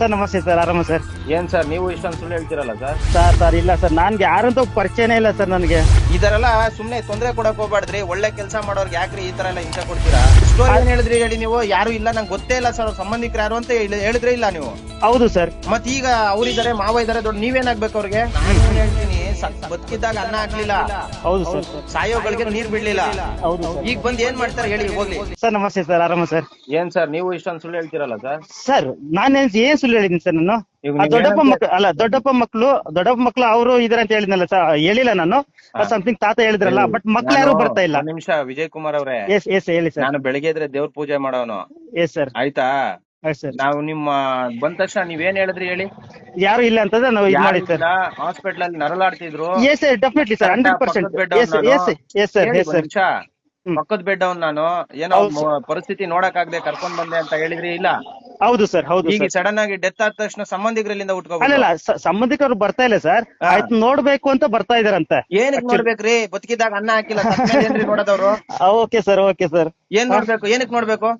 Sir ನಮಸ್ತೆ sir ಆರಾಮ sir. ಏನ್ ಸರ್ ನೀವು ಇಷ್ಟೊಂದು ಸುಳ್ಳು ಹೇಳ್ತಿರಲ್ಲ ಸರ್? ಸರ್ ಸರ್ ಇಲ್ಲ ಸರ್ ನನ್ಗೆ ಯಾರಂತೂ ಪರಿಚಯನೇ ಇಲ್ಲ ಸರ್ ನನಗೆ. ಈ ತರ ಎಲ್ಲ ಸುಮ್ನೆ ತೊಂದ್ರೆ ಕೊಡಕ್ ಹೋಗ್ಬಾರ್ದ್ರಿ ಒಳ್ಳೆ ಕೆಲಸ ಮಾಡೋರ್ಗೆ ಯಾಕ್ರಿ ಈ ತರ ಎಲ್ಲ ಹಿಂಸೆ ಕೊಡ್ತೀರಾ? ಸ್ಟೋರಿ ಏನ್ ಹೇಳಿದ್ರಿ ಹೇಳಿ ನೀವು? ಯಾರು ಇಲ್ಲ ನಂಗೆ ಗೊತ್ತೇ ಇಲ್ಲ ಸರ್ ಸಂಬಂಧಿಕರು ಯಾರು ಅಂತ ಹೇಳಿ- ಹೇಳಿದ್ರೇ ಇಲ್ಲ ನೀವು. ಹೌದು ಸರ್. ಮತ್ತೀಗ ಈಗ ಅವ್ರಿದಾರೆ ಮಾವ ಇದಾರೆ ದೊಡ್ಡ ನೀವೇನಾಗ್ಬೇಕು ಅವ್ರಿಗೆ? ನಾನು ಹೇಳ್ತೀನಿ. ಬದುಕಿದ್ದಾಗ ಅನ್ನ ಹಾಕ್ಲಿಲ್ಲ. ಹೌದು ಸರ್. ಸಾಯೋಗಳಿಗೆ ನೀರ್ ಬಿಡ್ಲಿಲ್ಲ. ಹೌದು ಈಗ ಬಂದ್ ಏನ್ ಮಾಡ್ತಾರೆ ಹೇಳಿ ಹೋಗ್ಲಿ. ಸರ್ ನಮಸ್ತೆ ಸರ್ ಆರಾಮ ಸರ್. ಏನ್ ಸರ್ ನೀವು ಇಷ್ಟೊಂದು ಸುಳ್ಳು ಹೇಳ್ತಿರಲ್ಲ ಸರ್? ಸರ್ ನಾನು ಏನ್ ಸುಳ್ಳು ಹೇಳಿದ್ದೀನಿ ಸರ್ ನಾನು? ಆ ದೊಡ್ಡಪ್ಪ ಮಕ್ಳು ಅಲ್ಲ ದೊಡ್ಡಪ್ಪ ಮಕ್ಳು ದೊಡ್ಡಪ್ಪ ಮಕ್ಳು ಅವರು ಇದ್ರ ಅಂತ ಹೇಳಿದ್ನಲ್ಲ ಸರ್ ಹೇಳಿಲ್ಲ ನಾನು. ಸಮಥಿಂಗ್ ತಾತ ಹೇಳಿದ್ರಲ್ಲ ಬಟ್ ಮಕ್ಳು ಯಾರು ಬರ್ತಾ ಇಲ್ಲ. ನಿಮಿಷ ವಿಜಯ್ ಕುಮಾರ್ ಅವ್ರೆ. ಎಸ್ ಎಸ್ ಹೇಳಿ ಸರ್. ನಾನು ಬೆಳಿಗ್ಗೆ ಇದ್ರೆ ದೇವ್ರ ಪೂಜೆ ಮಾಡೋನು. ಎಸ್ ಸರ್ ಆಯ್ತಾ? ಸರ್. ನಾವು ನಿಮ್ಮ ಬಂದ ತಕ್ಷಣ ನೀವೇನ್ ಹೇಳಿದ್ರಿ ಹೇಳಿ? ಯಾರು ಇಲ್ಲ ಅಂತಂದ್ರೆ ನಾವು ಇದು ಮಾಡಿ ಸರ್. ಹಾಸ್ಪಿಟಲ್ ಅಲ್ಲಿ ನರಳಾಡ್ತಿದ್ರು. Yes sir definitely sir hundred percent yes yes yes sir yes sir. ಪಕ್ಕದ ಬೆಡ್ ಅವ್ನ್ ನಾನು. ಏನೋ ಪರಿಸ್ಥಿತಿ ನೋಡಕ್ ಆಗದೆ ಕರ್ಕೊಂಡ್ ಬಂದೆ ಅಂತ ಹೇಳಿದ್ರಿ ಇಲ್ಲ? ಹೌದು ಸರ್ ಹೌದು ಈಗ ಸಡನ್ ಆಗಿ ಡೆತ್ ಆದ ತಕ್ಷಣ ಸಂಬಂಧಿಕರಲ್ಲಿಂದ ಉಟ್ಕೋಬೇಕು. ಅಲ್ಲ ಸಂಬಂಧಿಕರು ಬರ್ತಾ ಇಲ್ಲ ಸರ್. ಆಯ್ತು ನೋಡ್ಬೇಕು ಅಂತ ಬರ್ತಾ ಇದಾರಂತೆ. ಏನಕ್ಕೆ ನೋಡ್ಬೇಕ್ರಿ? ಬದುಕಿದಾಗ ಅನ್ನ ಹಾಕಿಲ್ಲ ನೋಡೋದವ್ರು? Okay sir okay sir. ಏನ್ ನೋಡ್ಬೇಕು? ಏನಕ್ ನೋಡ್ಬೇಕು?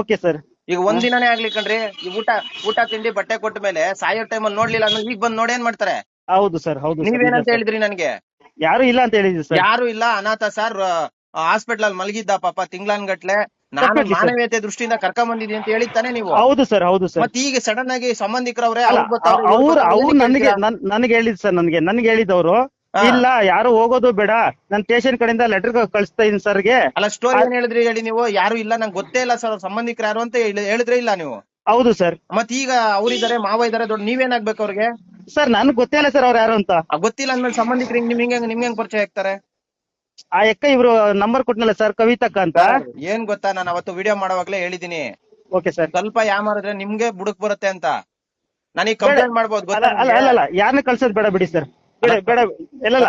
Okay sir. ಈಗ ಒಂದ್ ದಿನಾನೇ ಆಗ್ಲಿ ಕಣ್ರಿ ಈ ಊಟ ಊಟ ತಿಂಡಿ ಬಟ್ಟೆ ಕೊಟ್ಟ ಮೇಲೆ ಸಾಯೋ ಟೈಮಲ್ಲಿ ನೋಡ್ಲಿಲ್ಲ ಅಂದ್ರೆ ಈಗ ಬಂದ್ ನೋಡಿ ಏನ್ ಮಾಡ್ತಾರೆ ಹೌದು ಸರ್ ಹೌದು sir, ನೀವೇನಂತ sir. ಹೇಳಿದ್ರಿ ನನ್ಗೆ ಯಾರು ಇಲ್ಲ ಅಂತ ಹೇಳಿದ್ರಿ ಸರ್ ಯಾರು ಇಲ್ಲ ಅನಾಥ ಸರ್ ಹಾಸ್ಪಿಟಲ್ ಅಲ್ಲಿ ಮಲಗಿದ್ದ ಪಾಪ ತಿಂಗ್ಳನ್ಗಟ್ಲೆ ನಾನು Definitely, sir. ಮಾನವೀಯತೆ ದೃಷ್ಟಿಯಿಂದ ಕರ್ಕೊಂಡ್ ಬಂದಿದ್ದೀನಿ ಅಂತ ಹೇಳಿದ್ತಾನೆ ನೀವು ಹೌದು ಸರ್ ಹೌದು ಸರ್ ಮತ್ತೆ ಈಗ ಸಡನ್ ಆಗಿ ಸಂಬಂಧಿಕರವ್ರೆ ಅವ್ರ್ ಅವ್ರು ನನಗೆ ಹೇಳ್ತೀರಾ? ನನ್- ನನಗೆ ಹೇಳಿದ್ ಸರ್ ನನಗೆ ನನ್ಗೆ ಹೇಳಿದವರು. ಇಲ್ಲ ಯಾರು ಹೋಗೋದು ಬೇಡ. ನನ್ ಸ್ಟೇಷನ್ ಕಡೆಯಿಂದ ಲೆಟರ್ ಕಳಿಸ್ತಾ ಇದ್ದೀನಿ ಸರ್ಗೆ ಅಲ್ಲ ಸ್ಟೋರಿ ಏನ್ ಹೇಳಿದ್ರಿ ಹೇಳಿ ನೀವು? ಯಾರು ಇಲ್ಲ ನಂಗೆ ಗೊತ್ತೇ ಇಲ್ಲ ಸರ್ ಸಂಬಂಧಿಕರು ಯಾರು ಅಂತ ಹೇಳಿದ್ರೆ ಹೇಳಿದ್ರೇ ಇಲ್ಲ ನೀವು. ಹೌದು ಸರ್ ಮತ್ ಈಗ ಅವ್ರಿದಾರೆ ಮಾವ ಇದಾರೆ ದೊಡ್ಡ ನೀವೇನಾಗ್ಬೇಕು ಅವ್ರಿಗೆ? ಸರ್ ನನ್ಗೆ ಗೊತ್ತೇ ಇಲ್ಲ ಸರ್ ಅವ್ರ ಯಾರು ಅಂತ. ಆ ಗೊತ್ತಿಲ್ಲ ಅಂದ್ಮೇಲೆ ಸಂಬಂಧಿಕರು ನಿಮ್ ನಿಮ್ಗೆ ನಿಮ್ಗೆ ಹೆಂಗ್ ಪರಿಚಯ ಆಗ್ತಾರೆ? ಆ ಅಕ್ಕ ಇವರು ನಂಬರ್ ಕೊಟ್ಟನಲ್ಲ ಸರ್ ಕವಿತಕ್ಕ ಅಂತ? ಏನ್ ಗೊತ್ತಾ ನಾನು ಅವತ್ತು ವಿಡಿಯೋ ಮಾಡುವಾಗ್ಲೇ ಹೇಳಿದೀನಿ. ಓಕೆ ಸರ್ ಸ್ವಲ್ಪ ಯಾಮಾರಿದ್ರೆ ನಿಮ್ಗೆ ಬುಡಕ್ ಬರುತ್ತೆ ಅಂತ. ನನಗೆ ಕಂಪ್ಲೇಂಟ್ ಮಾಡ್ಬೋದು ಅಲ್ಲ ಗೊತ್ತಾ ಅಲ್ಲ ನಿಮ್ಗೆ? ಅಲ್ಲ ಅಲ್ಲ ಯಾರನ್ನ ಕಳ್ಸೋದ್ ಬೇಡ ಬಿಡಿ ಸರ್ ಬೇಡ ಬೇಡ. ಇಲ್ಲ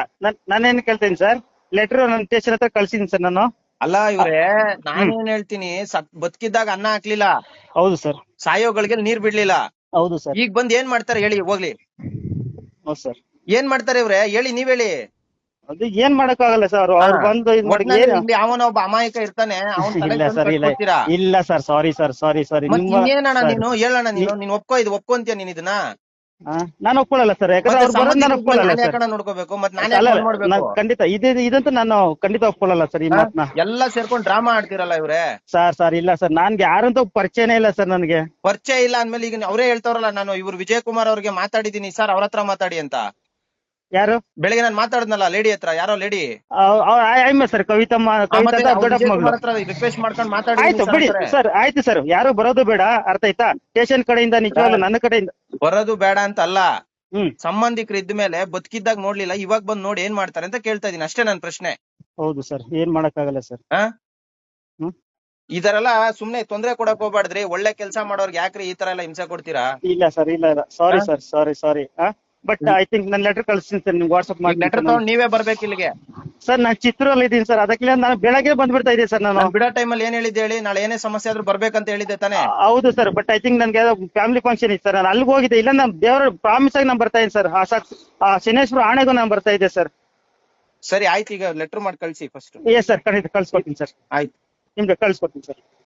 ನಾನೇನ್ ಕೇಳ್ತೇನೆ ಸರ್? ಲೆಟರ್ ನನ್ನ ಸ್ಟೇಷನ್ ಹತ್ರ ಕಳ್ಸಿದೀನಿ ಸರ್ ನಾನು. ಅಲ್ಲ ಇವ್ರೆ ನಾನೇನ್ ಹೇಳ್ತೀನಿ ಸತ್ ಬದುಕಿದ್ದಾಗ ಅನ್ನ ಹಾಕ್ಲಿಲ್ಲ. ಹೌದು ಸರ್. ಸಾಯೋಗಳಿಗೆ ನೀರ್ ಬಿಡ್ಲಿಲ್ಲ. ಹೌದು ಸರ್. ಈಗ ಬಂದ್ ಏನ್ ಮಾಡ್ತಾರೆ ಹೇಳಿ ಹೋಗ್ಲಿ. ಹೌದು ಸರ್. ಏನ್ ಮಾಡ್ತಾರೆ ಇವ್ರೆ? ಹೇಳಿ ನೀವ್ ಹೇಳಿ. ಅದು ಏನ್ ಮಾಡಕ್ಕಾಗಲ್ಲ ಸರ್. ಅವ್ರು ಬಂದು ಒಬ್ಬ ಅಮಾಯಕ ಇರ್ತಾನೆ ಇಲ್ಲ ಸರ್ ಇಲ್ಲ. ಇಲ್ಲ ಸರ್ ಸಾರಿ ಸರ್ ಸಾರಿ ಸಾರಿ. ನೀನು? ಹೇಳಣ್ಣ ನೀನು ನೀನ್ ಒಪ್ಕೋ ಇದು ಒಪ್ಕೊಂತೀಯ ನೀನ್ ಇದನ್ನ? ನಾನು ಒಪ್ಕೊಳ್ಳಲ್ಲ ಸರ್ ಯಾಕಂದ್ರೆ ಅವ್ರು ಬರೋದ್ ನಾನು ಒಪ್ಕೊಳ್ಳಲ್ಲ ನಾನ್ ಸರ್ ಯಾಕಣ್ಣ ನೋಡ್ಕೋಬೇಕು? ನಾನೇ ಅಲ್ಲ ಮಾಡ್ಬೇಕು? ಖಂಡಿತ ಇದು ಇದಂತೂ ನಾನು ಖಂಡಿತ ಒಪ್ಕೊಳ್ಳಲ್ಲ ಸರ್ ಈ ಮಾತ್ನ. ಮಾತನ್ನ ಎಲ್ಲ ಸೇರ್ಕೊಂಡು ಡ್ರಾಮಾ ಆಡ್ತಿರಲ್ಲ ಇವ್ರೆ? ಸರ್ ಸರ್ ಇಲ್ಲ ಸರ್ ನನ್ಗೆ ಯಾರಂತೂ ಪರಿಚಯನೇ ಇಲ್ಲ ಸರ್ ನನಗೆ. ಪರಿಚಯ ಇಲ್ಲ ಅಂದ್ಮೇಲೆ ಈಗ ಅವರೇ ಹೇಳ್ತಾವ್ರಲ್ಲ ನಾನು ಇವ್ರು ವಿಜಯ್ ಕುಮಾರ್ ಅವ್ರಿಗೆ ಮಾತಾಡಿದೀನಿ ಸರ್ ಅವ್ರ ಹತ್ರ ಮಾತಾಡಿ ಅಂತ. ಯಾರು? ಬೆಳಿಗ್ಗೆ ನಾನು ಮಾತಾಡಿದ್ನಲ್ಲ ಲೇಡಿ ಹತ್ರ ಯಾರೋ ಲೇಡಿ ಆಯ್ಮ ಸರ್ ಕವಿತಮ್ಮ ಕವಿತಾ ದೊಡ್ಡಪ್ಪ ಮಗಳು. ರಿಕ್ವೆಸ್ಟ್ ಮಾಡ್ಕೊಂಡು ಮಾತಾಡಿ ಆಯ್ತು ಬಿಡಿ ಸರ್ ಆಯ್ತು ಸರ್ ಯಾರು ಬರೋದು ಬೇಡ ಅರ್ಥ ಆಯ್ತಾ? ಸ್ಟೇಷನ್ ಕಡೆಯಿಂದ ನಿಜವಾಗ್ಲೂ ನನ್ನ ಕಡೆಯಿಂದ. ಬರೋದು ಬೇಡ ಅಂತ ಅಲ್ಲ ಸಂಬಂಧಿಕರು ಇದ್ದ ಮೇಲೆ ಬದುಕಿದ್ದಾಗ ನೋಡ್ಲಿಲ್ಲ ಇವಾಗ ಬಂದ್ ನೋಡಿ ಏನ್ ಮಾಡ್ತಾರೆ ಅಂತ ಕೇಳ್ತಾ ಇದೀನಿ ಅಷ್ಟೇ ನನ್ ಪ್ರಶ್ನೆ. ಹೌದು ಸರ್ ಏನ್ ಮಾಡಕ್ಕಾಗಲ್ಲ ಸರ್. ಇದರೆಲ್ಲ ಸುಮ್ನೆ ತೊಂದ್ರೆ ಕೊಡಕ್ ಹೋಗ್ಬಾರ್ದ್ರಿ ಒಳ್ಳೆ ಕೆಲಸ ಮಾಡೋರ್ಗೆ ಯಾಕ್ರಿ ಈ ತರ ಎಲ್ಲ ಹಿಂಸೆ ಕೊಡ್ತೀರಾ? ಇಲ್ಲ ಸರ್ ಇಲ್ಲ ಇಲ್ಲ. Sorry sir sorry sorry but I think ನಾನು ಲೆಟರ್ ಕಳಿಸ್ತೀನಿ ಸರ್ ನಿಮ್ಗೆ ವಾಟ್ಸ್ಆಪ್ ಲೆಟರ್ ತಗೊಂಡು ನೀವೇ ಬರ್ಬೇಕು ಇಲ್ಲಿಗೆ. ಸರ್ ನಾನು ಚಿತ್ರದಲ್ಲಿ ಇದ್ದೀನಿ ಸರ್ ಅದಕ್ಕೆ ನಾನು ಬೆಳಗ್ಗೆ ಬಂದ್ಬಿಡ್ತಾ ಇದ್ದೀನಿ ಸರ್ ನಾನು. ಬಿಡೋ ಟೈಮಲ್ಲಿ ಏನ್ ಹೇಳಿದ್ದೆ ಹೇಳಿ ನಾಳೆ ಏನೇ ಸಮಸ್ಯೆ ಆದ್ರೂ ಬರ್ಬೇಕಂತ ಹೇಳಿದ್ದೆ ತಾನೇ. ಹೌದು ಸರ್ ಬಟ್ ಐ ಥಿಂಕ್ ನನ್ಗೆ ಫ್ಯಾಮಿಲಿ ಫಂಕ್ಷನ್ ಇತ್ತು ಸರ್ ನಾನು ಅಲ್ಲಿಗೆ ಹೋಗಿದ್ದೆ. ಇಲ್ಲ ನಾನು ದೇವರ ಪ್ರಾಮಿಸ್ ಆಗಿ ನಾನು ಬರ್ತಾ ಇದ್ದೀನಿ ಸರ್ ಆ ಶನೇಶ್ವರ ಆಣೆಗೂ ನಾನು ಬರ್ತಾ ಇದ್ದೆ ಸರ್ ಸರಿ ಆಯ್ತು ಈಗ ಲೆಟರ್ ಮಾಡಿ ಕಳಿಸಿ ಫಸ್ಟ್ ಎಸ್ ಸರ್ ಖಂಡಿತ ಕಳ್ಸ್ಕೊಡ್ತೀನಿ ಸರ್ ಆಯ್ತು. ನಿಮ್ಗೆ ಕಳ್ಸ್ಕೊಡ್ತೀನಿ ಸರ್